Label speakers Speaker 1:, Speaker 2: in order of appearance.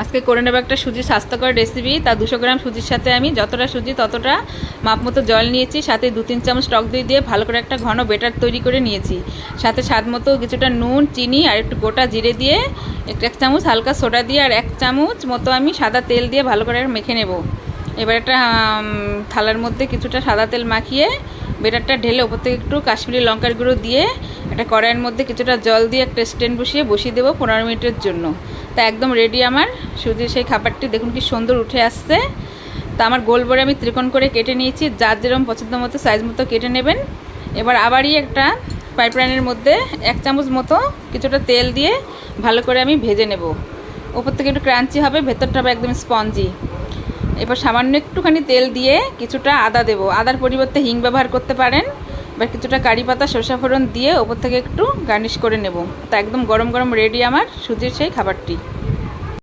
Speaker 1: আজকে করে নেব একটা সুজি স্বাস্থ্যকর রেসিপি তা দুশো গ্রাম সুজির সাথে আমি যতটা সুজি ততটা মাপ মতো জল নিয়েছি, সাথে দু তিন চামচ টক দই দিয়ে ভালো করে একটা ঘন বেটার তৈরি করে নিয়েছি। সাথে স্বাদ মতো কিছুটা নুন, চিনি আর একটু গোটা জিরে দিয়ে একটা এক চামচ হালকা সোডা দিয়ে আর এক চামচ মতো আমি সাদা তেল দিয়ে ভালো করে মেখে নেব। এবার একটা থালার মধ্যে কিছুটা সাদা তেল মাখিয়ে বেটারটা ঢেলে ওপর থেকে একটু কাশ্মীরি লঙ্কার গুঁড়ো দিয়ে একটা কড়াইয়ের মধ্যে কিছুটা জল দিয়ে একটা স্ট্যান্ড বসিয়ে বসিয়ে দেবো পনেরো মিনিটের জন্য। তা একদম রেডি আমার। সুজির সেই খাবারটি দেখুন কি সুন্দর উঠে আসছে। তা আমার গোল বড়ে আমি ত্রিকোণ করে কেটে নিয়েছি। যার যেরকম পছন্দ মতো সাইজ মতো কেটে নেবেন। এবার আবারই একটা পাইপলাইনের মধ্যে এক চামচ মতো কিছুটা তেল দিয়ে ভালো করে আমি ভেজে নেব। ওপর থেকে একটু ক্রাঞ্চি হবে, ভেতরটা হবে একদম স্পঞ্জি এবার সামান্য একটুখানি তেল দিয়ে কিছুটা আদা দেবো। আদার পরিবর্তে হিং ব্যবহার করতে পারেন। এবার কিছুটা কারি পাতা, সরষা ফোড়ন দিয়ে ওপর থেকে একটু গার্নিশ করে নেব। তা একদম গরম গরম রেডি আমার সুজির সেই খাবারটি।